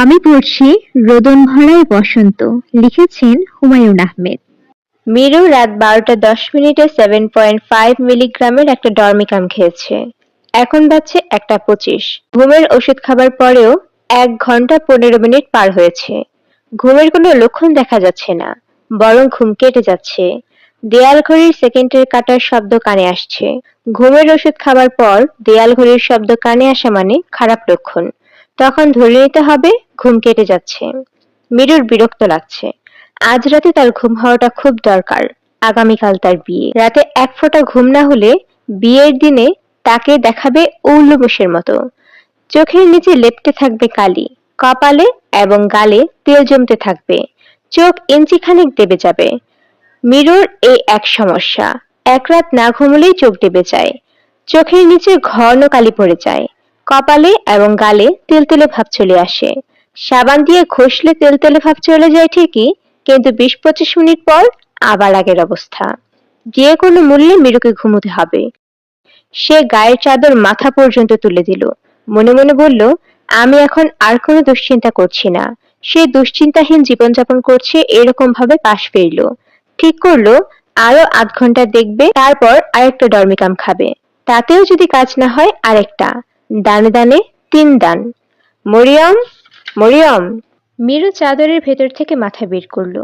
আমি পড়ছি রোদন ভরায় বসন্ত, লিখেছেন হুমায়ুন আহমেদ। মিরু রাত বারোটা দশ মিনিটে সেভেন পয়েন্ট ফাইভ মিলিগ্রামের একটা ডরমিকাম খেয়েছে। এখন বাজছে একটা পঁচিশ। ঘুমের ওষুধ খাবার পরেও এক ঘণ্টা পনেরো মিনিট পার হয়েছে। ঘুমের কোনো লক্ষণ দেখা যাচ্ছে না, বরং ঘুম কেটে যাচ্ছে। দেয়াল ঘড়ির সেকেন্ডের কাটার শব্দ কানে আসছে। ঘুমের ওষুধ খাবার পর দেয়াল ঘড়ির শব্দ কানে আসা মানে খারাপ লক্ষণ। তখন ধরে নিতে হবে, ঘুম কেটে যাচ্ছে। মিরুর বিরক্ত লাগছে। আজ রাতে তার ঘুম হওয়াটা খুব দরকার, আগামীকাল তার বিয়ে। রাতে এক ফোঁটা ঘুম না হলে বিয়ের দিনে তাকে দেখাবে ঔলুমেশের মতো। চোখের নিচে লেপটে থাকবে কালি, কপালে এবং গালে তেল জমতে থাকবে। চোখ ইঞ্চি খানিক দেবে যাবে। মিরুর এই এক সমস্যা, এক রাত না ঘুমলেই চোখ দেবে যায়। চোখের নিচে ঘন কালি পড়ে যায়। কপালে এবং গালে তেলতেলে ভাব চলে আসে। সাবান দিয়ে ঘষলে তেলতেলে ভাব চলে যায় ঠিকই, কিন্তু বিশ পঁচিশ মিনিট পর আবার আগের অবস্থা। যে কোনো মূল্যে মিরুকে ঘুমোতে হবে। সে গায়ের চাদর মাথা পর্যন্ত তুলে দিল। মনে মনে বলল, আমি এখন আর কোনো দুশ্চিন্তা করছি না। সে দুশ্চিন্তাহীন জীবনযাপন করছে এরকম ভাবে পাশ ফিরল। ঠিক করল আরও আধ ঘণ্টা দেখবে, তারপর আরেকটা ডরমিকাম খাবে। তাতেও যদি কাজ না হয়, আরেকটা। দানে দানে তিন দান। মরিয়ম মরিয়ম। মিরু চাদরের ভেতর থেকে মাথা বের করল।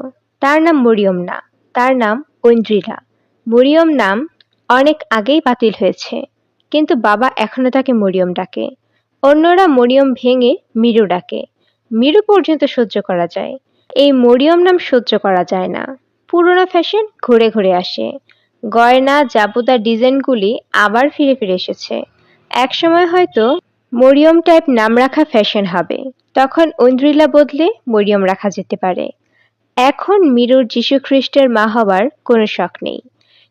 তার নাম মরিয়ম না, তার নাম ঐন্দ্রিলা। মরিয়ম নাম অনেক আগেই বাতিল হয়েছে, কিন্তু বাবা এখনও তাকে মরিয়ম ডাকে। অন্যরা মরিয়ম ভেঙে মিরু ডাকে। মিরু পর্যন্ত সহ্য করা যায়। এই মরিয়ম নাম সহ্য করা যায় না। পুরোনো ফ্যাশন ঘুরে ঘুরে আসে। গয়না জাবুদা ডিজাইনগুলি আবার ফিরে ফিরে এসেছে। একসময় হয়তো মরিয়ম টাইপ নাম রাখা ফ্যাশন হবে। তখন ঐন্দ্রিলা বদলে মরিয়ম রাখা যেতে পারে। এখন মিরুর যীশু খ্রিস্টের মা হবার কোনো শখ নেই।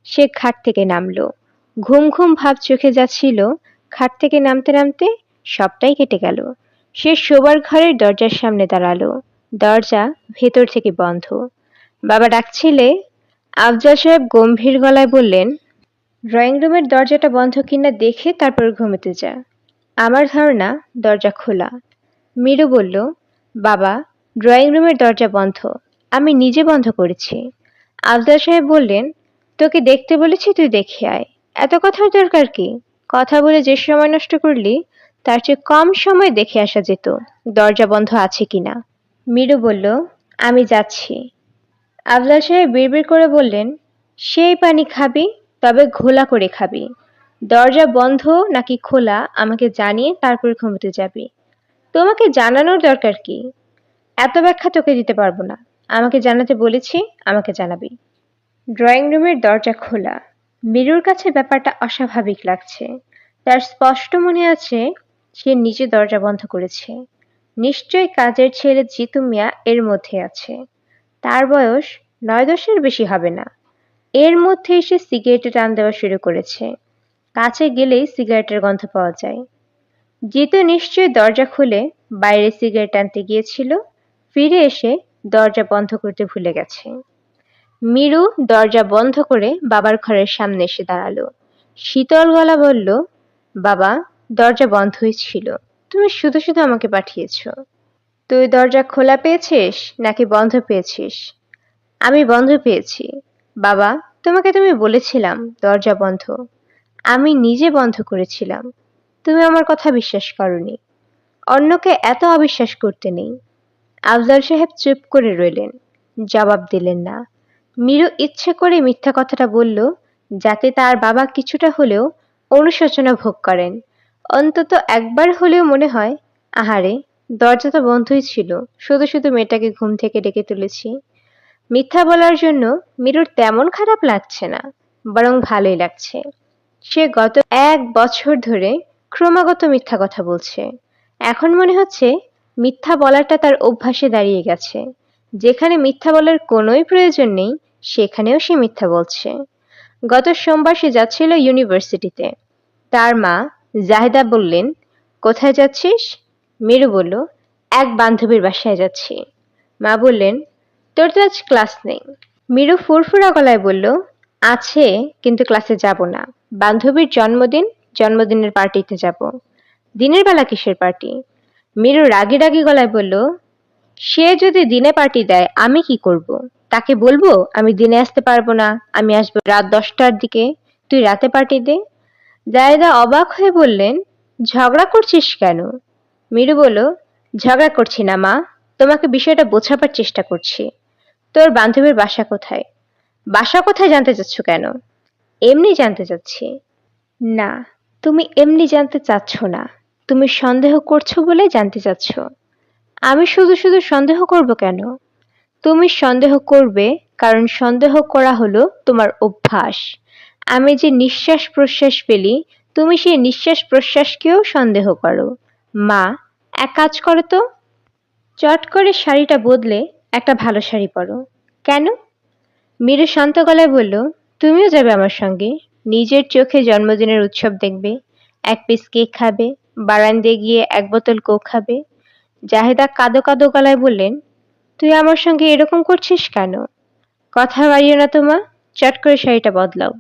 সে খাট থেকে নামলো। ঘুম ঘুম ভাব চোখে যাচ্ছিল। খাট থেকে নামতে নামতে সবটাই কেটে গেল। সে শোবার ঘরের দরজার সামনে দাঁড়াল। দরজা ভেতর থেকে বন্ধ। বাবা ডাকছিলে, আফজাল সাহেব গম্ভীর গলায় বললেন ড্রয়িং রুমের দরজাটা বন্ধ কিনা দেখে তারপর ঘুমোতে যা। আমার ধারণা, দরজা খোলা। মিরু বলল, বাবা, ড্রয়িং রুমের দরজা বন্ধ। আমি নিজে বন্ধ করেছি। আফজাল সাহেব বললেন, তোকে দেখতে বলেছি, তুই দেখে আয়। এত কথার দরকার কি? কথা বলে যে সময় নষ্ট করলি, তার চেয়ে কম সময় দেখে আসা যেত। দরজা বন্ধ আছে কিনা? মিরু বলল, আমি যাচ্ছি। আফজাল সাহেব বিড়বিড় করে বললেন, সেই পানি খাবি? তবে ঘোলা করে খাবি। দরজা বন্ধ নাকি খোলা, আমাকে জানিয়ে তারপর ঘুমোতে যাবি। তোমাকে জানানোর দরকার কি? এত ব্যাখ্যা তোকে দিতে পারব না। আমাকে জানাতে বলেছি, আমাকে জানাবি। ড্রয়িং রুমের দরজা খোলা। মিরুর কাছে ব্যাপারটা অস্বাভাবিক লাগছে। তার স্পষ্ট মনে আছে, সে নিজে দরজা বন্ধ করেছে। নিশ্চয় কাজের ছেলে জিতু মিয়া এর মধ্যে আছে। তার বয়স নয় দশের বেশি হবে না। এর মধ্যে এসে সিগারেটে টান দেওয়া শুরু করেছে। কাছে গেলেই সিগারেটের গন্ধ পাওয়া যায়। জিতু নিশ্চয়ই দরজা খুলে বাইরে সিগারেট টানতে গিয়েছিল, ফিরে এসে দরজা বন্ধ করতে ভুলে গেছে। মিরু দরজা বন্ধ করে বাবার ঘরের সামনে এসে দাঁড়াল। শীতল গলা বলল, বাবা, দরজা বন্ধই ছিল। তুমি শুধু শুধু আমাকে পাঠিয়েছ। তুই দরজা খোলা পেয়েছিস নাকি বন্ধ পেয়েছিস? আমি বন্ধ পেয়েছি। বাবা, তোমাকে তুমি বলেছিলাম, দরজা বন্ধ। আমি নিজে বন্ধ করেছিলাম। তুমি আমার কথা বিশ্বাস করনি। অন্যকে এত অবিশ্বাস করতে নেই। আফজাল সাহেব চুপ করে রইলেন। জবাব দিলেন না। মিরু ইচ্ছে করে মিথ্যা কথাটা বলল, যাতে তার বাবা কিছুটা হলেও অনুশোচনা ভোগ করেন। অন্তত একবার হলেও মনে হয়, আহারে, দরজা তো বন্ধই ছিল। শুধু শুধু মেয়েটাকে ঘুম থেকে ডেকে তুলেছি। মিথ্যা বলার জন্য মিরুর তেমন খারাপ লাগছে না, বরং ভালোই লাগছে। সে গত এক বছর ধরে ক্রমাগত মিথ্যা কথা বলছে। এখন মনে হচ্ছে মিথ্যা বলাটা তার অভ্যাসে দাঁড়িয়ে গেছে। যেখানে মিথ্যা বলার কোনোই প্রয়োজন নেই, সেখানেও সে মিথ্যা বলছে। গত সোমবার সে যাচ্ছিল ইউনিভার্সিটিতে। তার মা জাহেদা বললেন, কোথায় যাচ্ছিস? মেরু বলল, এক বান্ধবীর বাসায় যাচ্ছি। মা বললেন তোর তো আজ ক্লাস নেই। মিরু ফুরফুরা গলায় বলল, আছে, কিন্তু ক্লাসে যাব না। বান্ধবীর জন্মদিন, জন্মদিনের পার্টিতে যাব। দিনের বেলা কিসের পার্টি? মিরু রাগি রাগি গলায় বলল, সে যদি দিনে পার্টি দেয়, আমি কি করব? তাকে বলব, আমি দিনে আসতে পারব না, আমি আসব রাত দশটার দিকে। তুই রাতে পার্টি দে। জায়দা অবাক হয়ে বললেন, ঝগড়া করছিস কেন? মিরু বলল, ঝগড়া করছি না মা, তোমাকে বিষয়টা বোঝাবার চেষ্টা করছি। তোর বান্ধবীর বাসা কোথায়? বাসা কোথায় জানতে চাচ্ছ কেন? এমনি জানতে চাচ্ছি। না, তুমি এমনি জানতে চাচ্ছ না। তুমি সন্দেহ করছ বলে জানতে চাচ্ছ। আমি শুধু শুধু সন্দেহ করব কেন? তুমি সন্দেহ করবে কারণ সন্দেহ করা হলো তোমার অভ্যাস। আমি যে নিঃশ্বাস প্রশ্বাস ফেলি, তুমি সেই নিঃশ্বাস প্রশ্বাসকেও সন্দেহ করো। মা, এক কাজ করো তো। চট করে শাড়িটা বদলে একটা ভালো শাড়ি পরো। কেন? মীরু শান্ত গলায় বলল, তুমিও যাবে আমার সঙ্গে। নিজের চোখে জন্মদিনের উৎসব দেখবে। এক পিস কেক খাবে, বারান্দায় গিয়ে এক বোতল কোক খাবে। জাহেদা কাদো কাদো গলায় বললেন, তুই আমার সঙ্গে এরকম করছিস কেন? কথা বাড়িও না তোমা চট করে শাড়িটা বদলাও।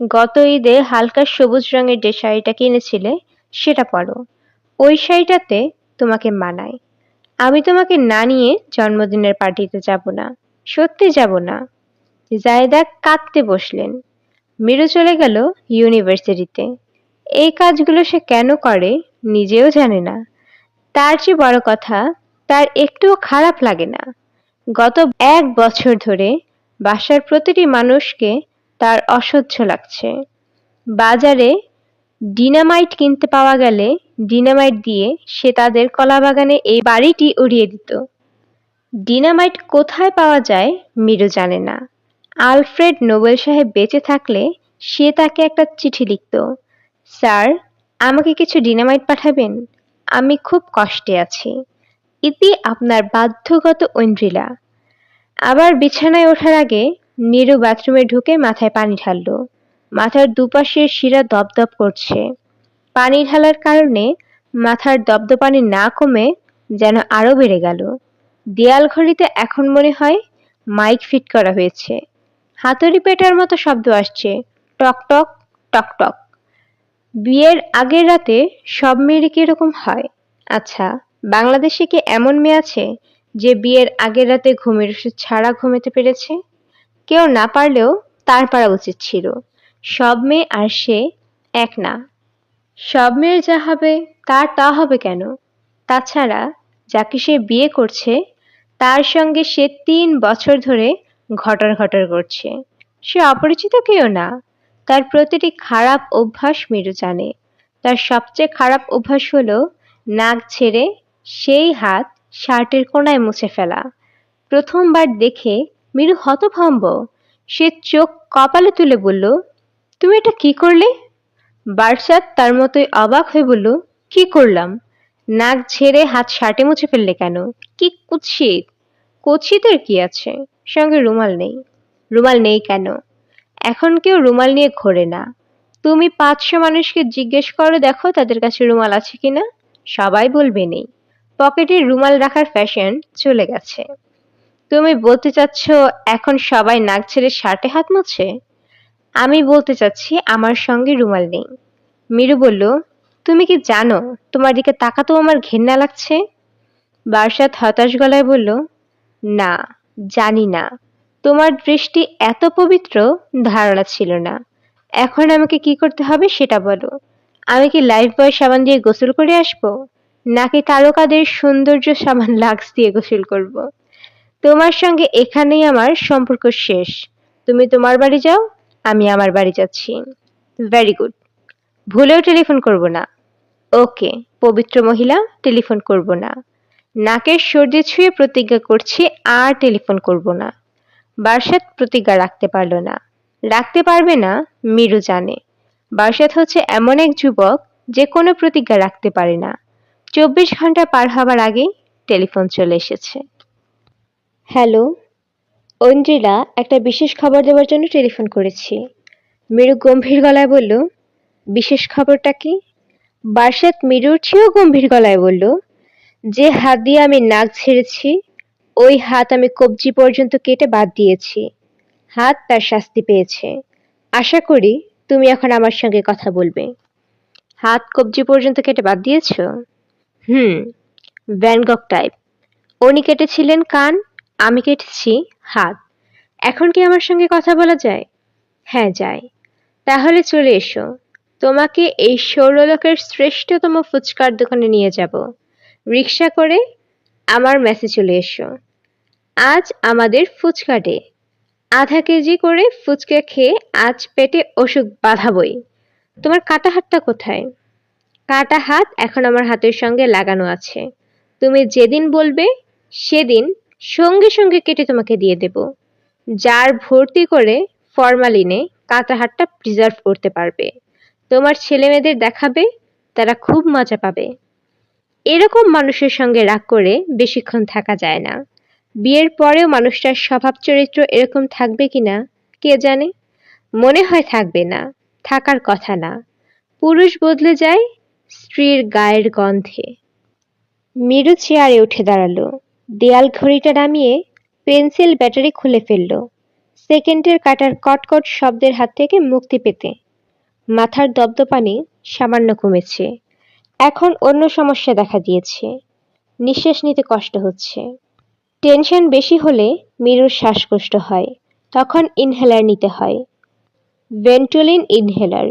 গত ঈদে হালকা সবুজ রঙের যে শাড়িটা কিনেছিলে, সেটা পরো। ওই শাড়িটাতে তোমাকে মানায়। আমি তোমাকে না নিয়ে জন্মদিনের পার্টিতে যাব না, সত্যি যাব না। জায়দা কাঁদতে বসলেন। মিরু চলে গেল ইউনিভার্সিটিতে। এই কাজগুলো সে কেন করে নিজেও জানে না। তার চেয়ে বড় কথা, তার একটুও খারাপ লাগে না। গত এক বছর ধরে বাসার প্রতিটি মানুষকে তার অসহ্য লাগছে। বাজারে ডিনামাইট কিনতে পাওয়া গেলে ডিনামাইট দিয়ে সে তাদের কলাবাগানে এই বাড়িটি উড়িয়ে দিত। ডিনামাইট কোথায় পাওয়া যায় মিরু জানে না। আলফ্রেড নোবেল সাহেব বেঁচে থাকলে সে তাকে একটা চিঠি লিখত। স্যার, আমাকে কিছু ডিনামাইট পাঠাবেন? আমি খুব কষ্টে আছি। ইতি আপনার বাধ্যগত ঐন্দ্রিলা। আবার বিছানায় ওঠার আগে নীরু বাথরুমে ঢুকে মাথায় পানি ঢাললো। মাথার দুপাশের শিরা দপদপ করছে। পানি ঢালার কারণে মাথার দপদপানি না কমে যেন আরও বেড়ে গেল। দেয়াল ঘড়িতে এখন মনে হয় মাইক ফিট করা হয়েছে। হাতুড়ি পেটার মতো শব্দ আসছে। টক টক টক টক। বিয়ের আগের রাতে সব মেয়েরই কি এরকম হয়? আচ্ছা বাংলাদেশে কি এমন মেয়ে আছে যে বিয়ের আগের রাতে ঘুমের ওষুধ ছাড়া ঘুমাতে পেরেছে? কেউ না পারলেও তার পারা উচিত ছিল। সব মেয়ে আর সে এক না। সব মেয়ের যা হবে, তার তা হবে কেন? তাছাড়া যাকে সে বিয়ে করছে, তার সঙ্গে সে তিন বছর ধরে ঘটর ঘটর করছে। সে অপরিচিত কেউ না। তার প্রতিটি খারাপ অভ্যাস মিরু জানে তার সবচেয়ে খারাপ অভ্যাস হলো নাক ছেড়ে সেই হাত শার্টের কোনায় মুছে ফেলা। প্রথমবার দেখে মিরু হতভম্ব। সে চোখ কপালে তুলে বলল, তুমি এটা কি করলে? বারসাত তার মতোই অবাক হয়ে বলল, কি করলাম? নাক ঝেড়ে হাত শার্টে মুছে ফেললে কেন? কি কুৎসিত? কুৎসিতের কি আছে? সঙ্গে রুমাল নেই। রুমাল নেই কেন? এখন কেউ রুমাল নিয়ে ঘোরে না। তুমি পাঁচশো মানুষকে জিজ্ঞেস করো দেখো তাদের কাছে রুমাল আছে কিনা। সবাই বলবে নেই। পকেটে রুমাল রাখার ফ্যাশন চলে গেছে। তুমি বলতে চাচ্ছ, এখন সবাই নাক ছেড়ে শার্টে হাত মুছে? আমি বলতে চাচ্ছি, আমার সঙ্গে রুমাল নেই। মিরু বলল, তুমি কি জানো তোমার দিকে তাকাতেও আমার ঘেন্না লাগছে? বারসাত হতাশ গলায় বলল, না, জানি না। তোমার দৃষ্টি এত পবিত্র, ধারণা ছিল না। এখন আমাকে কি করতে হবে সেটা বলো। আমি কি লাইফ বয় সাবান দিয়ে গোসল করে আসব? নাকি তারকাদের সৌন্দর্য সাবান লাক্স দিয়ে গোসল করব? তোমার সঙ্গে এখানেই আমার সম্পর্ক শেষ। তুমি তোমার বাড়ি যাও আমি আমার বাড়ি যাচ্ছি। ভেরি গুড ভুলেও টেলিফোন করব না। ওকে পবিত্র মহিলা টেলিফোন করব না। নাকের সর্দি ছুঁয়ে প্রতিজ্ঞা করছি, আর টেলিফোন করব না। বারসাত প্রতিজ্ঞা রাখতে পারল না। রাখতে পারবে না মিরু জানে। বারসাত হচ্ছে এমন এক যুবক, যে কোনো প্রতিজ্ঞা রাখতে পারে না। চব্বিশ ঘণ্টা পার হবার আগেই টেলিফোন চলে এসেছে। হ্যালো ঐন্দ্রিলা একটা বিশেষ খবর দেওয়ার জন্য টেলিফোন করেছি। মিরু গম্ভীর গলায় বলল, বিশেষ খবরটা কি? বারসাত মিরুর চেয়েও গম্ভীর গলায় বলল, যে হাত দিয়ে আমি নাক ছেড়েছি, ওই হাত আমি কবজি পর্যন্ত কেটে বাদ দিয়েছি। হাত তার শাস্তি পেয়েছে। আশা করি তুমি এখন আমার সঙ্গে কথা বলবে। হাত কবজি পর্যন্ত কেটে বাদ দিয়েছ? হুম, ভ্যানগক টাইপ। উনি কেটেছিলেন কান আমি কেটেছি হাত। এখন কি আমার সঙ্গে কথা বলা যায়? হ্যাঁ যায়। তাহলে চলে এসো। তোমাকে এই সৌরলোকের শ্রেষ্ঠতম ফুচকার দোকানে নিয়ে যাব। রিক্সা করে আমার মেসে চলে এসো। আজ আমাদের ফুচকা ডে। আধা কেজি করে ফুচকা খেয়ে আজ পেটে অসুখ বাঁধাবই। তোমার কাটা হাতটা কোথায়? কাটা হাত এখন আমার হাতের সঙ্গে লাগানো আছে। তুমি যেদিন বলবে, সেদিন সঙ্গে সঙ্গে কেটে তোমাকে দিয়ে দেব। জার ভর্তি করে ফরমালিনে কাটা হাতটা প্রিজার্ভ করতে পারবে। তোমার ছেলে মেয়েদের দেখাবে, তারা খুব মজা পাবে। এরকম মানুষের সঙ্গে রাগ করে বেশিক্ষণ থাকা যায় না। বিয়ের পরেও মানুষটার স্বভাব চরিত্র এরকম থাকবে কিনা, কে জানে? মনে হয় থাকবে না, থাকার কথা না। পুরুষ বদলে যায়, স্ত্রীর গায়ের গন্ধে। মিরু চেয়ারে উঠে দাঁড়াল। দেয়াল ঘড়িটা নামিয়ে পেন্সিল ব্যাটারি খুলে ফেলল। সেকেন্ডের কাটার কটকট শব্দের হাত থেকে মুক্তি পেতে মাথার দপদপানি সামান্য কমেছে। এখন অন্য সমস্যা দেখা দিয়েছে। নিঃশ্বাস নিতে কষ্ট হচ্ছে। টেনশন বেশি হলে মিরুর শ্বাসকষ্ট হয়। তখন ইনহেলার নিতে হয়। ভেন্টুলিন ইনহেলার।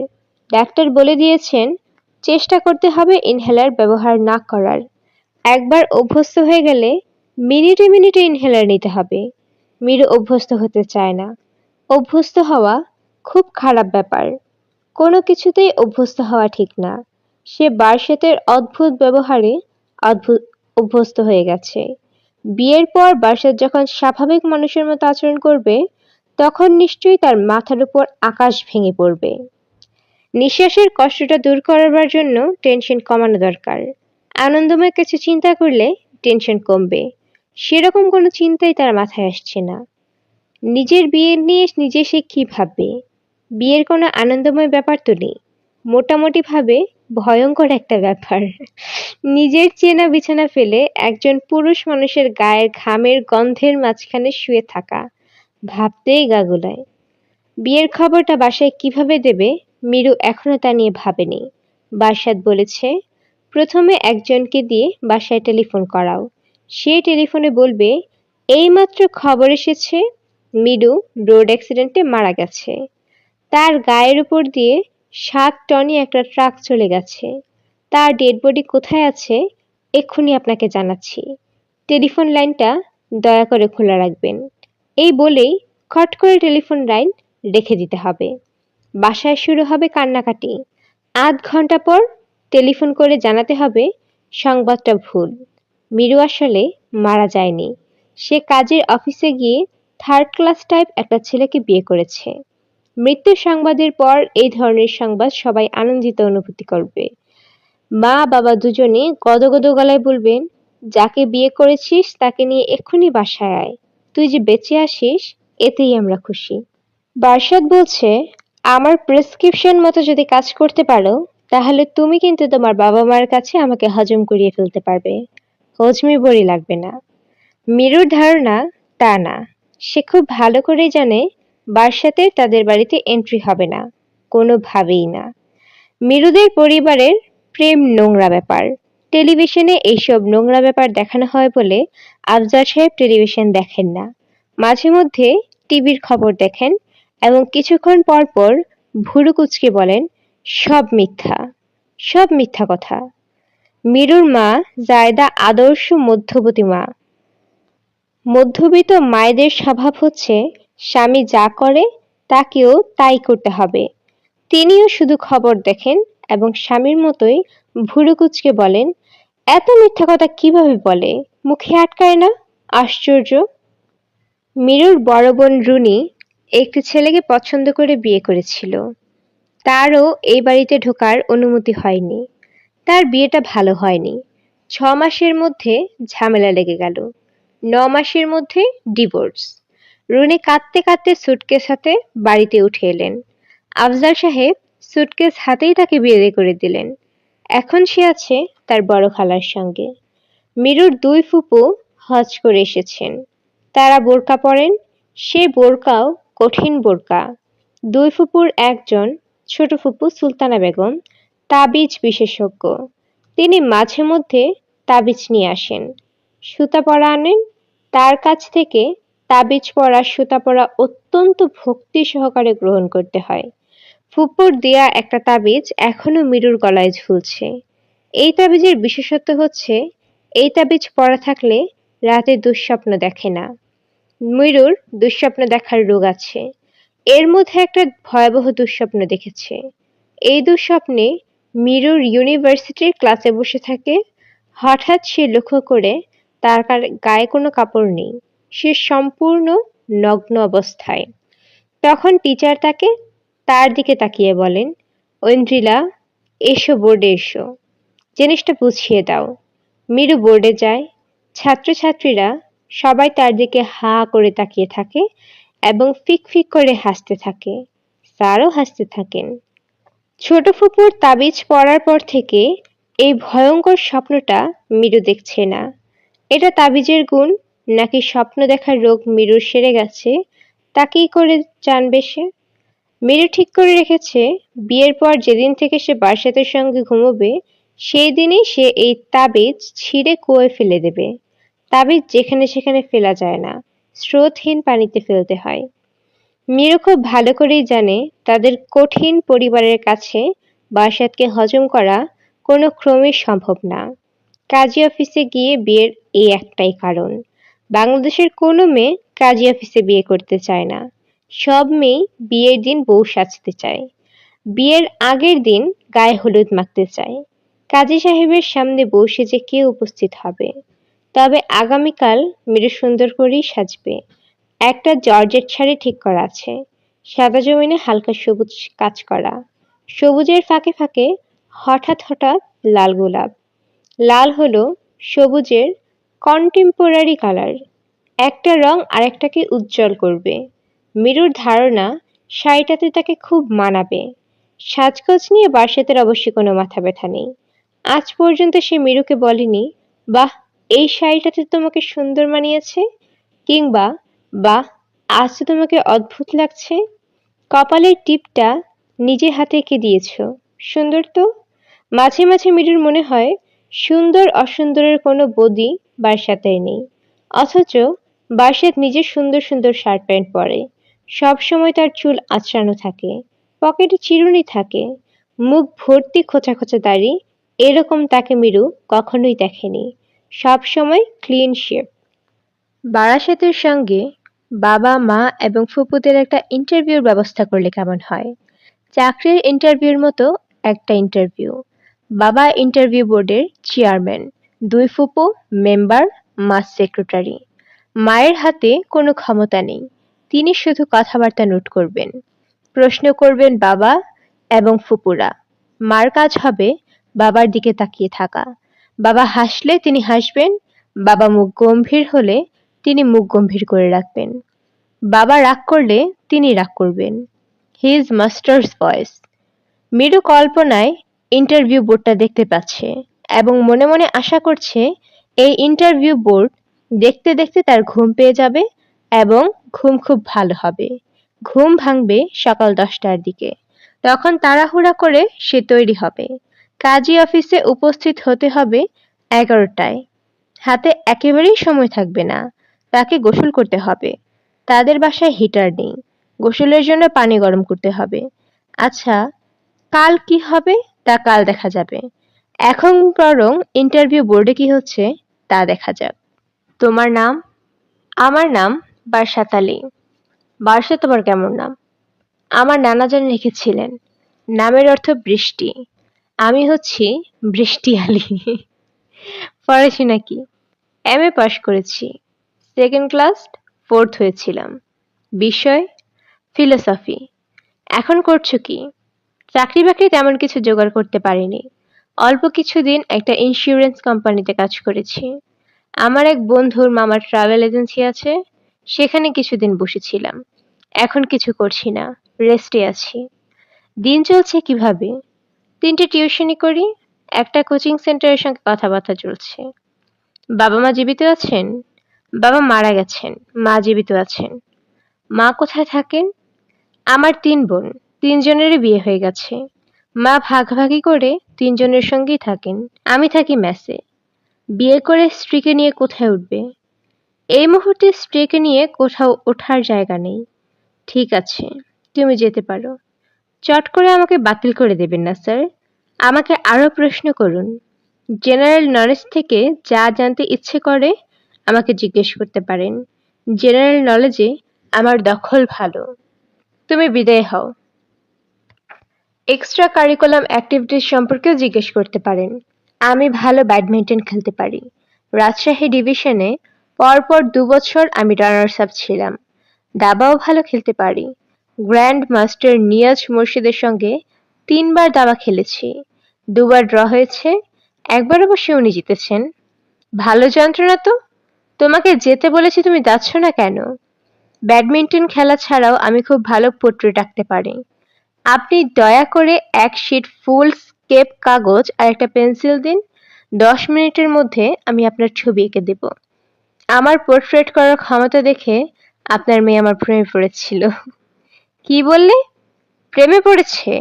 ডাক্তার বলে দিয়েছেন, চেষ্টা করতে হবে ইনহেলার ব্যবহার না করার। একবার অভ্যস্ত হয়ে গেলে মিনিটে মিনিটে ইনহেলার নিতে হবে। মিরু অভ্যস্ত হতে চায় না। অভ্যস্ত হওয়া খুব খারাপ ব্যাপার। কোনো কিছুতেই অভ্যস্ত হওয়া ঠিক না। সে বার্ষেতের অদ্ভুত ব্যবহারে অদ্ভুত অভ্যস্ত হয়ে গেছে। বিয়ের পর বার্ষেত যখন স্বাভাবিক মানুষের মতো আচরণ করবে, তখন নিশ্চয়ই তার মাথার উপর আকাশ ভেঙে পড়বে। নিঃশ্বাসের কষ্টটা দূর করাবার জন্য টেনশন কমানো দরকার। আনন্দময় কিছু চিন্তা করলে টেনশন কমবে। সেরকম কোনো চিন্তাই তার মাথায় আসছে না। নিজের বিয়ে নিয়ে নিজে সে কি ভাববে? বিয়ের কোনো আনন্দময় ব্যাপার তো নেই। মোটামুটিভাবে ভয়ঙ্কর একটা ব্যাপার। নিজের চেনা বিছানা ফেলে একজন পুরুষ মানুষের গায়ের ঘামের গন্ধের মাঝখানে শুয়ে থাকা। ভাবতেই গাগুলায় বিয়ের খবরটা বাসায় কীভাবে দেবে, মিরু এখনও তা নিয়ে ভাবেনি। বাসাদ বলেছে, প্রথমে একজনকে দিয়ে বাসায় টেলিফোন করাও। সে টেলিফোনে বলবে, এইমাত্র খবর এসেছে, মিডু রোড অ্যাক্সিডেন্টে মারা গেছে। তার গায়ের উপর দিয়ে সাত টনই একটা ট্রাক চলে গেছে। তার ডেড বডি কোথায় আছে, এক্ষুনি আপনাকে জানাচ্ছি। টেলিফোন লাইনটা দয়া করে খোলা রাখবেন। এই বলেই খট করে টেলিফোন লাইন রেখে দিতে হবে। বাসায় শুরু হবে কান্নাকাটি। আধ ঘণ্টা পর টেলিফোন করে জানাতে হবে, সংবাদটা ভুল। মিরু আসলে মারা যায়নি। সে কাজের অফিসে গিয়ে থার্ড ক্লাস টাইপ একটা ছেলেকে বিয়ে করেছে। মৃত্যুর সংবাদের পর এই ধরনের সংবাদ সবাই আনন্দিত অনুভূতি করবে। মা, বাবা দুজনে গদগদ গলায় বলবেন, যাকে বিয়ে করেছিস তাকে নিয়ে এক্ষুনি বাসায় আয়। তুই যে বেঁচে আসিস, এতেই আমরা খুশি। বারসাদ বলছে, আমার প্রেসক্রিপশন মতো যদি কাজ করতে পারো, তাহলে তুমি কিন্তু তোমার বাবা মার কাছে আমাকে হজম করিয়ে ফেলতে পারবে। হজমি বড়ি লাগবে না। মিরুর ধারণা তা না। সে খুব ভালো করে জানে বার্সাতের তাদের বাড়িতে এন্ট্রি হবে না, কোনোভাবেই না। মিরুদের পরিবারের প্রেম নোংরা ব্যাপার। টেলিভিশনে এইসব নোংরা ব্যাপার দেখানো হয় বলে আফজাল সাহেব টেলিভিশন দেখেন না। মাঝে মধ্যে টিভির খবর দেখেন এবং কিছুক্ষণ পর পর ভুরু কুচকে বলেন, সব মিথ্যা সব মিথ্যা কথা। মিরুর মা, জায়দা আদর্শ মধ্যবতী মা। মধ্যবিত্ত মায়েদের স্বভাব হচ্ছে, স্বামী যা করে, তাকেও তাই করতে হবে। তিনিও শুধু খবর দেখেন এবং স্বামীর মতোই ভুরু কুচকে বলেন, এত মিথ্যা কথা কীভাবে বলে? মুখে আটকায় না? আশ্চর্য! মিরুর বড় বোন রুনি একটি ছেলেকে পছন্দ করে বিয়ে করেছিল। তারও এই বাড়িতে ঢোকার অনুমতি হয়নি। তার বিয়েটা ভালো হয়নি। ছ মাসের মধ্যে ঝামেলা লেগে গেল। ন মাসের মধ্যে ডিভোর্স। রুনি কাঁদতে কাঁদতে সুটকেস হাতে বাড়িতে উঠে এলেন। আফজাল সাহেব সুটকেস হাতেই তাকে বিয়ে করে দিলেন। এখন সে আছে তার বড় খালার সঙ্গে। মিরুর দুই ফুপু হজ করে এসেছেন। তারা বোরকা পরেন। সে বোরকাও কঠিন বোরকা। দুই ফুপুর একজন ছোট ফুপু সুলতানা বেগম তাবিজ বিশেষজ্ঞ। তিনি মাঝে মধ্যে তাবিজ নিয়ে আসেন। সুতা পরা আনেন। তার কাছ থেকে তাবিজ পরা, সুতা পরা অত্যন্ত ভক্তি সহকারে গ্রহণ করতে হয়। ফুপুর দেয়া একটা তাবিজ এখনও মিরুর গলায় ঝুলছে। এই তাবিজের বিশেষত্ব হচ্ছে, এই তাবিজ পরা থাকলে রাতে দুঃস্বপ্ন দেখে না। মিরুর দুঃস্বপ্ন দেখার রোগ আছে। এর মধ্যে একটা ভয়াবহ দুঃস্বপ্ন দেখেছে। এই দুঃস্বপ্নে মিরুর ইউনিভার্সিটির ক্লাসে বসে থাকে। হঠাৎ সে লক্ষ্য করে তার গায়ে কোনো কাপড় নেই। সে সম্পূর্ণ নগ্ন অবস্থায়। তখন টিচার তাকে তার দিকে তাকিয়ে বলেন, ঐন্দ্রিলা, এসো বোর্ডে এসো। জিনিসটা বুঝিয়ে দাও মিরু বোর্ডে যায়। ছাত্রছাত্রীরা সবাই তার দিকে হা করে তাকিয়ে থাকে এবং ফিক ফিক করে হাসতে থাকে। স্যারও হাসতে থাকেন। ছোট ফুপুর তাবিজ পড়ার পর থেকে এই ভয়ঙ্কর স্বপ্নটা মিরু দেখছে না। এটা তাবিজের গুণ নাকি স্বপ্ন দেখার রোগ মিরুর সেরে গেছে, তা কি করে জানবে সে? মিরু ঠিক করে রেখেছে, বিয়ের পর যেদিন থেকে সে বার্ষাতের সঙ্গে ঘুমোবে, সেই দিনই সে এই তাবিজ ছিঁড়ে কুয়োয় ফেলে দেবে। তাবিজ যেখানে সেখানে ফেলা যায় না, স্রোতহীন পানিতে ফেলতে হয়। মিরু খুব ভালো করেই জানে তাদের কঠিন পরিবারের কাছে বাসাতকে হজম করা কোনো ক্রমেই সম্ভব না। কাজী অফিসে গিয়ে বিয়ের এই একটাই কারণ। বাংলাদেশের কোনো মেয়ে কাজী অফিসে বিয়ে করতে চায় না। সব মেয়ে বিয়ের দিন বউ সাজতে চায়। বিয়ের আগের দিন গায়ে হলুদ মাখতে চায়। কাজী সাহেবের সামনে বউ সেজে কে উপস্থিত হবে। তবে আগামীকাল মিরু সুন্দর করেই সাজবে। একটা জর্জেট শাড়ি ঠিক করা আছে। সাদা জমিনে হালকা সবুজ কাজ করা। সবুজের ফাঁকে ফাঁকে হঠাৎ হঠাৎ লাল গোলাপ। লাল হলো সবুজের কন্টেম্পোরারি কালার একটা রং আরেকটাকে উজ্জ্বল করবে। মিরুর ধারণা শাড়িটাতে তাকে খুব মানাবে। সাজগোজ নিয়ে বার্ষাতের অবশ্যই কোনো মাথা ব্যথা নেই। আজ পর্যন্ত সে মিরুকে বলেনি, বাহ, এই শাড়িটাতে তোমাকে সুন্দর মানিয়েছে? কিংবা বাহ, আজ তো তোমাকে অদ্ভুত লাগছে। কপালের টিপটা নিজে হাতে এঁকে দিয়েছ? সুন্দর তো? মাঝে মাঝে মিরুর মনে হয়, সুন্দর অসুন্দরের কোনো বদি বার্ষাতের নেই। অথচ বারসাত নিজে সুন্দর সুন্দর শার্ট প্যান্ট পরে। সব সময় তার চুল আঁচড়ানো থাকে, পকেটে চিরুনি থাকে, মুখ ভর্তি খোঁচা খোঁচা দাড়ি, এরকম তাকে মিরু কখনোই দেখেনি। সব সময় ক্লিন শেপ বারাসাতের সঙ্গে বাবা, মা এবং ফুপুদের একটা ইন্টারভিউর ব্যবস্থা করলে কেমন হয়? চাকরির ইন্টারভিউর মতো একটা ইন্টারভিউ বাবা ইন্টারভিউ বোর্ডের চেয়ারম্যান দুই ফুপু মেম্বার মা সেক্রেটারি মায়ের হাতে কোনো ক্ষমতা নেই। তিনি শুধু কথাবার্তা নোট করবেন। প্রশ্ন করবেন বাবা এবং ফুপুরা। মার কাজ হবে বাবার দিকে তাকিয়ে থাকা। বাবা হাসলে তিনি হাসবেন, বাবা মুখ গম্ভীর হলে তিনি মুখ গম্ভীর করে রাখবেন। বাবা রাগ করলে তিনি রাগ করবেন। হিজ মাস্টার্স ভয়েস মেরু কল্পনায় ইন্টারভিউ বোর্ডটা দেখতে পাচ্ছে এবং মনে মনে আশা করছে এই ইন্টারভিউ বোর্ড দেখতে দেখতে তার ঘুম পেয়ে যাবে এবং ঘুম খুব ভালো হবে। ঘুম ভাঙবে সকাল দশটার দিকে। তখন তাড়াহুড়া করে সে তৈরি হবে। কাজী অফিসে উপস্থিত হতে হবে এগারোটায়। হাতে একেবারেই সময় থাকবে না। তাকে গোসল করতে হবে। তাদের বাসায় হিটার নেই। গোসলের জন্য পানি গরম করতে হবে। আচ্ছা কাল কি হবে? তা কাল দেখা যাবে। এখন বরং ইন্টারভিউ বোর্ডে কি হচ্ছে? তা দেখা যাক। তোমার নাম? আমার নাম বারসাত আলী। বারসা তোমার কেমন নাম? আমার নানা জান লিখেছিলেন। নামের অর্থ বৃষ্টি। আমি হচ্ছি বৃষ্টি আলী। পড়াশোনা কি? এম এ পাশ করেছি। সেকেন্ড ক্লাস ফোর্থ হয়েছিলাম। বিষয় ফিলোসফি এখন করছ কি? চাকরি বাকরি তেমন কিছু জোগাড় করতে পারিনি। অল্প কিছুদিন একটা ইন্স্যুরেন্স কোম্পানিতে কাজ করেছি। আমার এক বন্ধুর মামার ট্রাভেল এজেন্সি আছে, সেখানে কিছুদিন বসেছিলাম। এখন কিছু করছি না রেস্টে আছি। দিন চলছে কীভাবে? তিনটে টিউশনি করি, একটা কোচিং সেন্টারের সঙ্গে কথাবার্তা চলছে। বাবা মা জীবিত আছেন? বাবা মারা গেছেন, মা জীবিত আছেন। মা কোথায় থাকেন? আমার তিন বোন, তিনজনেরই বিয়ে হয়ে গেছে। মা ভাগাভাগি করে তিনজনের সঙ্গেই থাকেন। আমি থাকি ম্যাসে। বিয়ে করে স্ত্রীকে নিয়ে কোথায় উঠবে? এই মুহূর্তে স্ত্রীকে নিয়ে কোথাও ওঠার জায়গা নেই। ঠিক আছে, তুমি যেতে পারো। চট করে আমাকে বাতিল করে দেবেন না, স্যার। আমাকে আরও প্রশ্ন করুন। জেনারেল নলেজ থেকে যা জানতে ইচ্ছে করে আমাকে জিজ্ঞেস করতে পারেন। জেনারেল নলেজে আমার দখল ভালো। তুমি বিদায় হও। এক্সট্রা কারিকুলাম অ্যাক্টিভিটিস সম্পর্কেও জিজ্ঞেস করতে পারেন। আমি ভালো ব্যাডমিন্টন খেলতে পারি। রাজশাহী ডিভিশনে পরপর দু বছর আমি রানার্স আপ ছিলাম। দাবাও ভালো খেলতে পারি। গ্র্যান্ড মাস্টার নিয়াজ মুর্শিদের সঙ্গে তিনবার দাবা খেলেছি। দুবার ড্র হয়েছে। একবার অবশ্যই উনি জিতেছেন। ভালো যন্ত্রণা তো? তোমাকে যেতে বলেছি তুমি যাচ্ছ না কেন? ব্যাডমিন্টন খেলা ছাড়াও আমি খুব ভালো পোর্ট্রেট আঁকতে পারি। আপনি দয়া করে এক শিট ফুল স্কেপ কাগজ আর একটা পেন্সিল দিন। দশ মিনিটের মধ্যে আমি আপনার ছবি এঁকে দেব। আমার পোর্ট্রেট করার ক্ষমতা দেখে আপনার মেয়ে আমার প্রেমে পড়েছিল। কি বললে? প্রেমে পড়েছে?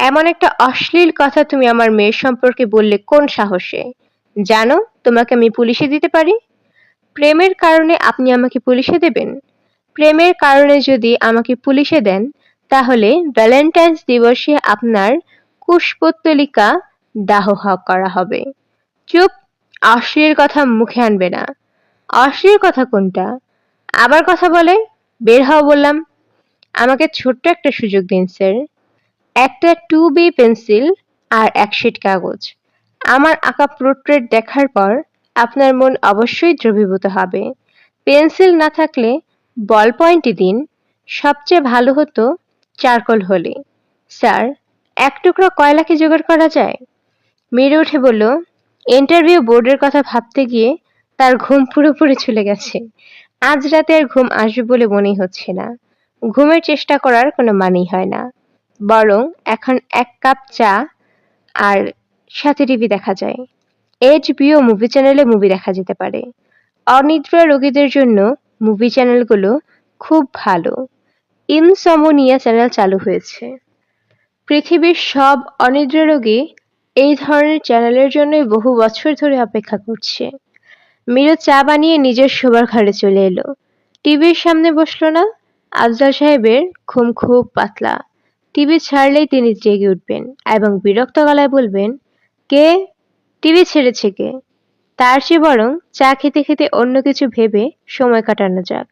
এমন একটা অশ্লীল কথা তুমি আমার মেয়ের সম্পর্কে বললে কোন সাহসে? জানো, তোমাকে আমি পুলিশে দিতে পারি? প্রেমের কারণে আপনি আমাকে পুলিশে দেবেন। প্রেমের কারণে যদি আমাকে পুলিশে দেন, তাহলে ভ্যালেন্টাইন্স দিবসে আপনার কুশপুত্তলিকা দাহ করা হবে। চুপ, অশ্লীল কথা মুখে আনবে না। অশ্লীল কথা কোনটা? আবার কথা বলে, বের হওয়া বললাম। আমাকে ছোট্ট একটা সুযোগ দিন, স্যার। একটা টু বি পেন্সিল আর এক শিট কাগজ। আমার আঁকা পোর্ট্রেট দেখার পর আপনার মন অবশ্যই দ্রবীভূত হবে। পেন্সিল না থাকলে বল পয়েন্টই দিন। সবচেয়ে ভালো হতো চারকোল হলে। স্যার, এক টুকরো কয়লা কি জোগাড় করা যায়? মেরে উঠে বলল, ইন্টারভিউ বোর্ডের কথা ভাবতে গিয়ে তার ঘুম পুরোপুরি চলে গেছে। আজ রাতে আর ঘুম আসবে বলে মনেই হচ্ছে না। ঘুমের চেষ্টা করার কোনো মানেই হয় না। বরং এখন এক কাপ চা আর সাথে টিভি দেখা যায়। এইচবিও মুভি চ্যানেলে মুভি দেখা যেতে পারে। অনিদ্রা রোগীদের জন্য মুভি চ্যানেলগুলো খুব ভালো। ইনসমোনিয়া চ্যানেল চালু হয়েছে। পৃথিবীর সব অনিদ্রা রোগী এই ধরনের চ্যানেলের জন্যই বহু বছর ধরে অপেক্ষা করছে। মিরু চা বানিয়ে নিজের শোবার ঘরে চলে এলো। টিভির সামনে বসল না, আফজাল সাহেবের ঘুম খুব পাতলা। টিভি ছাড়লেই তিনি জেগে উঠবেন এবং বিরক্ত গলায় বলবেন, কে টিভি ছেড়েছে কে তার চেয়ে বরং চা খেতে খেতে অন্য কিছু ভেবে সময় কাটানো যাক।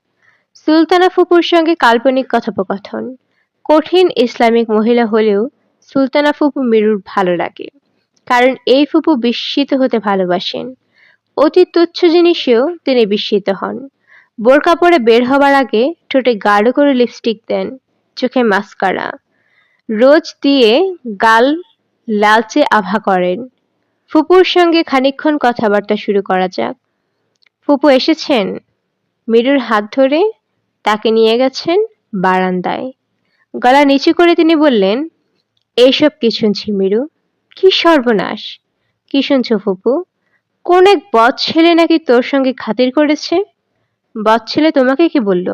সুলতানা ফুপুর সঙ্গে কাল্পনিক কথোপকথন। কঠিন ইসলামিক মহিলা হলেও সুলতানা ফুপু মিরুর ভালো লাগে, কারণ এই ফুপু বিস্মিত হতে ভালোবাসেন। অতি তুচ্ছ জিনিসেও তিনি বিস্মিত হন। বোরকা পরে বের হবার আগে ঠোঁটে গাঢ় করে লিপস্টিক দেন, চোখে মাস্কারা। রোজ দিয়ে গাল লালচে আভা করেন। ফুপুর সঙ্গে খানিকক্ষণ কথাবার্তা শুরু করা যাক। ফুপু এসেছেন? মিরুর হাত ধরে তাকে নিয়ে গেছেন বারান্দায়। গলা নিচু করে তিনি বললেন, এইসব কি শুনছি মিরু কি সর্বনাশ! কি শুনছো ফুপু? কোন এক বদ ছেলে নাকি তোর সঙ্গে খাতির করেছে? বদ ছেলে তোমাকে কি বলল?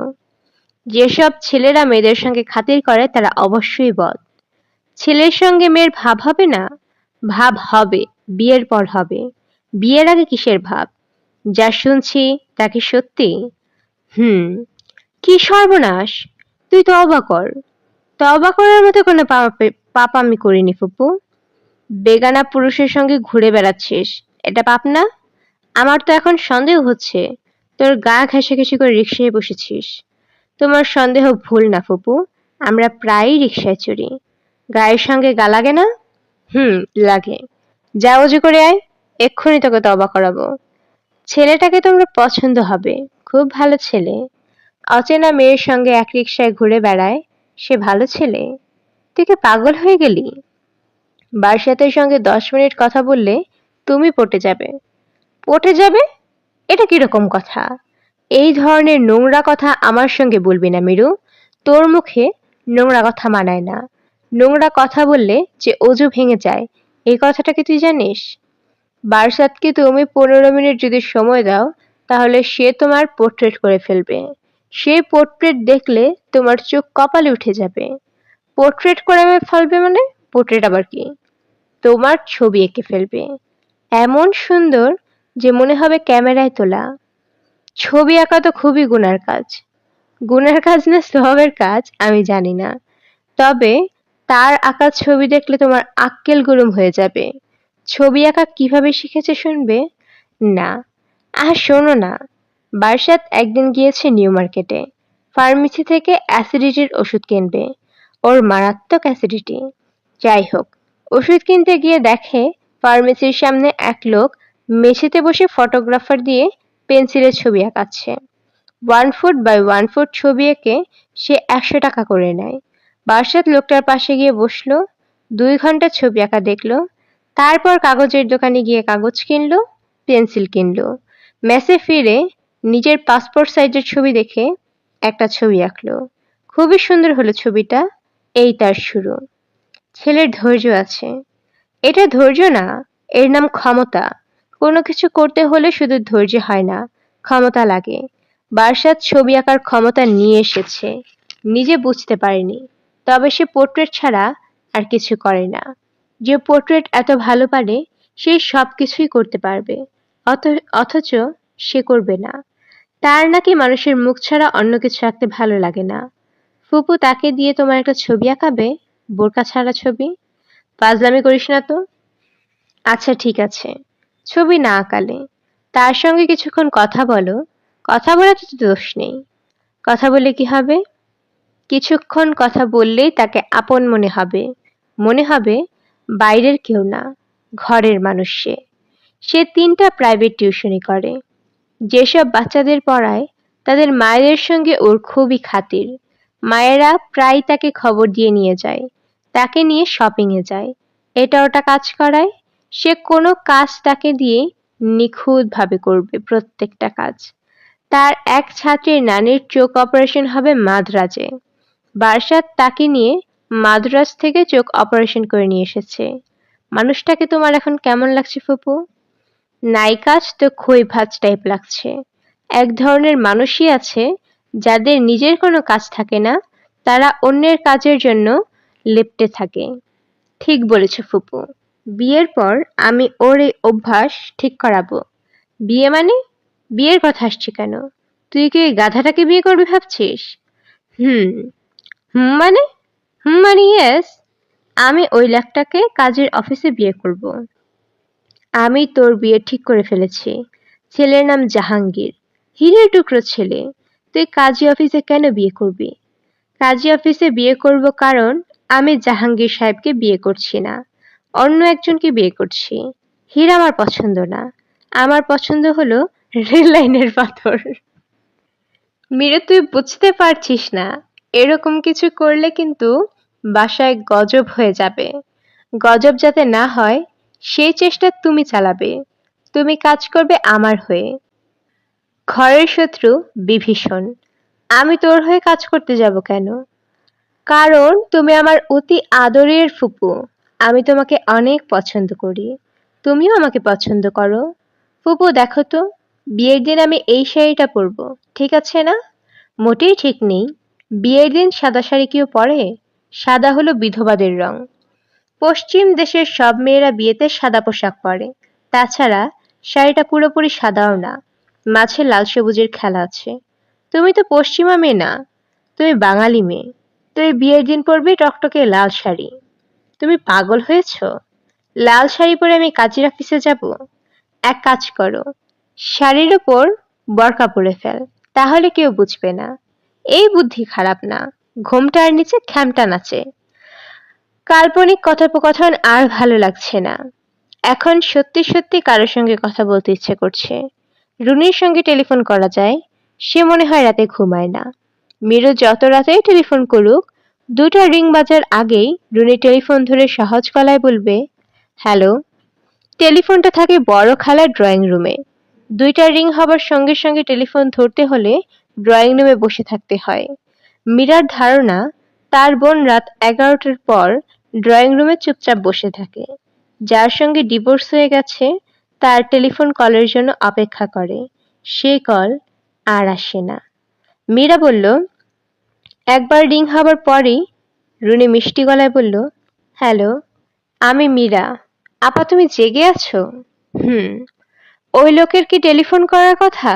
যেসব ছেলেরা মেয়েদের সঙ্গে খাতির করে তারা অবশ্যই বদ। ছেলের সঙ্গে মেয়ের ভাব হবে না? ভাব হবে। বিয়ের পর হবে। বিয়ের আগে কিসের ভাব? যা শুনছি তা কি সত্যি? হুম, কি সর্বনাশ! তুই তবা কর। তবা করার মতো কোনো পাপ- আমি করিনি ফুপু। বেগানা পুরুষের সঙ্গে ঘুরে বেড়াচ্ছিস। এটা পাপ না? আমার তো এখন সন্দেহ হচ্ছে। তোর গা ঘেঁষাঘেঁষি করে রিক্সায় বসেছিস। তোমার সন্দেহ ভুল না ফুপু। আমরা প্রায়ই রিক্সায় চড়ি। গায়ের সঙ্গে গা লাগে না? হুম, লাগে। যা উজু করে আয়, এক্ষুনি তোকে তবা করাবো। ছেলেটাকে তোমরা পছন্দ হবে, খুব ভালো ছেলে। অচেনা মেয়ের সঙ্গে এক রিক্সায় ঘুরে বেড়ায়, সে ভালো ছেলে? তুই কি পাগল হয়ে গেলি? বারসাতের সঙ্গে দশ মিনিট কথা বললে তুমি পটে যাবে। পটে যাবে? এটা কীরকম কথা? এই ধরনের নোংরা কথা আমার সঙ্গে বলবি না মিরু। তোর মুখে নোংরা কথা মানায় না। নোংরা কথা বললে যে অজু ভেঙে যায় এই কথাটা কি তুই জানিস? বারসাতকে তুমি পনেরো মিনিট যদি সময় দাও, তাহলে সে তোমার পোর্ট্রেট করে ফেলবে। সে পোর্ট্রেট দেখলে তোমার চোখ কপালে উঠে যাবে। পোর্ট্রেট করে ফেলবে মানে? পোর্ট্রেট আবার কি? তোমার ছবি এঁকে ফেলবে। এমন সুন্দর যে মনে হবে ক্যামেরায় তোলা। ছবি আঁকা তো খুবই গুনার কাজ। গুনার কাজ না, স্বভাবের কাজ, আমি জানি না। তবে তার আঁকা ছবি দেখলে তোমার আক্কেল গরম হয়ে যাবে। ছবি আঁকা কীভাবে শিখেছে শুনবে? না। আর শোনো না। বারসাত একদিন গিয়েছে নিউ মার্কেটে। ফার্মেসি থেকে অ্যাসিডিটির ওষুধ কিনবে। ওর মারাত্মক অ্যাসিডিটি। যাই হোক, ওষুধ কিনতে গিয়ে দেখে ফার্মেসির সামনে এক লোক মেঝেতে বসে ফটোগ্রাফার দিয়ে পেন্সিলের ছবি আঁকাচ্ছে। One foot by one foot ছবি এঁকে সে একশো টাকা করে নেয়। বারসাত লোকটার পাশে গিয়ে বসল, দুই ঘণ্টা ছবি আঁকা দেখল, তারপর কাগজের দোকানে গিয়ে কাগজ কিনলো, পেন্সিল কিনলো। মেসে ফিরে নিজের পাসপোর্ট সাইজের ছবি দেখে একটা ছবি আঁকলো। খুবই সুন্দর হলো ছবিটা, এই তার শুরু। ছেলের ধৈর্য আছে। এটা ধৈর্য না, এর নাম ক্ষমতা। কোনো কিছু করতে হলে শুধু ধৈর্য হয় না, ক্ষমতা লাগে। বারসাত ছবি আঁকার ক্ষমতা নিয়ে এসেছে, নিজে বুঝতে পারেনি। তবে সে পোর্ট্রেট ছাড়া আর কিছু করে না। যে পোর্ট্রেট এত ভালো পারে, সে সব কিছুই করতে পারবে। অথ- অথচ সে করবে না। তার নাকি মানুষের মুখ ছাড়া অন্য কিছু আঁকতে ভালো লাগে না। ফুপু, তাকে দিয়ে তোমার একটা ছবি আঁকাবে? বোরকা ছাড়া ছবি? ফাজলামি করিস না তো? আচ্ছা ঠিক আছে। ছবি না আঁকালে। তার সঙ্গে কিছুক্ষণ কথা বলো। কথা বলে তো দোষ নেই। কথা বলে কি হবে? কিছুক্ষণ কথা বললেই তাকে আপন মনে হবে। মনে হবে, বাইরের কেউ না, ঘরের মানুষ সে। সে তিনটা প্রাইভেট টিউশনি করে। যেসব বাচ্চাদের পড়ায়, তাদের মায়েদের সঙ্গে ওর খুবই খাতির। মায়েরা প্রায় তাকে খবর দিয়ে নিয়ে যায়, তাকে নিয়ে শপিংয়ে যায়। এটা ওটা কাজ করায়, সে কোনো কাজ তাকে দিয়ে নিখুঁতভাবে করবে প্রত্যেকটা কাজ। তার এক ছাত্রীর নানির চোখ অপারেশন হবে মাদ্রাজে। বারসাত তাকে নিয়ে মাদ্রাজ থেকে চোখ অপারেশন করে নিয়ে এসেছে। মানুষটাকে তোমার এখন কেমন লাগছে ফুপু? নাইকাজ তো খই ভাজ টাইপ লাগছে। এক ধরনের মানুষই আছে যাদের নিজের কোনো কাজ থাকে না, তারা অন্যের কাজের জন্য লেপ্টে থাকে। ঠিক বলেছ ফুপু। বিয়ের পর আমি ওর এই অভ্যাস ঠিক করাবো। বিয়ে মানে? বিয়ের কথা আসছে কেন? তুই কি গাধাটাকে বিয়ে করবি ভাবছিস? হুম হুম মানে? হুম মানে ইয়েস আমি ওই লাখটাকে কাজের অফিসে বিয়ে করব। আমি তোর বিয়ে ঠিক করে ফেলেছি। ছেলের নাম জাহাঙ্গীর। হীরের টুকরো ছেলে। তুই কাজী অফিসে কেন বিয়ে করবি? কাজী অফিসে বিয়ে করব কারণ আমি জাহাঙ্গীর সাহেবকে বিয়ে করছি না। অন্য একজনকে বিয়ে করছি। হীরা আমার পছন্দ না। আমার পছন্দ হলো রেল লাইনের পাথর। মিরে, তুই বুঝতে পারছিস না। এরকম কিছু করলে কিন্তু বাসায় গজব হয়ে যাবে। গজব যাতে না হয়, সেই চেষ্টা তুমি চালাবে। তুমি কাজ করবে আমার হয়ে। ঘরের শত্রু বিভীষণ। আমি তোর হয়ে কাজ করতে যাব কেন? কারণ তুমি আমার অতি আদরের ফুপু। আমি তোমাকে অনেক পছন্দ করি। তুমিও আমাকে পছন্দ করো। ফুপু, দেখো তো, বিয়ের দিন আমি এই শাড়িটা পরবো, ঠিক আছে না? মোটেই ঠিক নেই। বিয়ের দিন সাদা শাড়ি কেউ পরে? সাদা হলো বিধবাদের রং। পশ্চিম দেশের সব মেয়েরা বিয়েতে সাদা পোশাক পরে। তাছাড়া শাড়িটা পুরোপুরি সাদাও না, মাঝে লাল সবুজের খেলা আছে। তুমি তো পশ্চিমা মেয়ে না, তুমি বাঙালি মেয়ে। তুমি বিয়ের দিন পরবে টকটকে লাল শাড়ি। তুমি পাগল হয়েছো? লাল শাড়ি পরে আমি কাজের অফিসে যাব? এক কাজ করো, শাড়ির ওপর বরকা পরে ফেল, তাহলে কেউ বুঝবে না। এই বুদ্ধি খারাপ না। ঘোমটার নিচে খ্যামটা নাচে। কাল্পনিক কথোপকথন আর ভালো লাগছে না। এখন সত্যি সত্যি কারোর সঙ্গে কথা বলতে ইচ্ছে করছে। রুনির সঙ্গে টেলিফোন করা যায়, সে মনে হয় রাতে ঘুমায় না। মিরু যত রাতেই টেলিফোন করুক, দুটা রিং বাজার আগেই রুনি টেলিফোন ধরে সহজ গলায় বলবে, হ্যালো। টেলিফোনটা থাকে বড় খালার ড্রয়িং রুমে। দুইটা রিং হবার সঙ্গে সঙ্গে টেলিফোন ধরতে হলে ড্রয়িং রুমে বসে থাকতে হয়। মীরার ধারণা, তার বোন রাত এগারোটার পর ড্রয়িং রুমে চুপচাপ বসে থাকে। যার সঙ্গে ডিভোর্স হয়ে গেছে, তার টেলিফোন কলের জন্য অপেক্ষা করে। সে কল আর আসে না। মীরা বলল, একবার রিং হবার পরেই? রুনি মিষ্টি গলায় বলল, হ্যালো, আমি মীরা। আপা, তুমি জেগে আছো? হুম। ওই লোকের কি টেলিফোন করার কথা?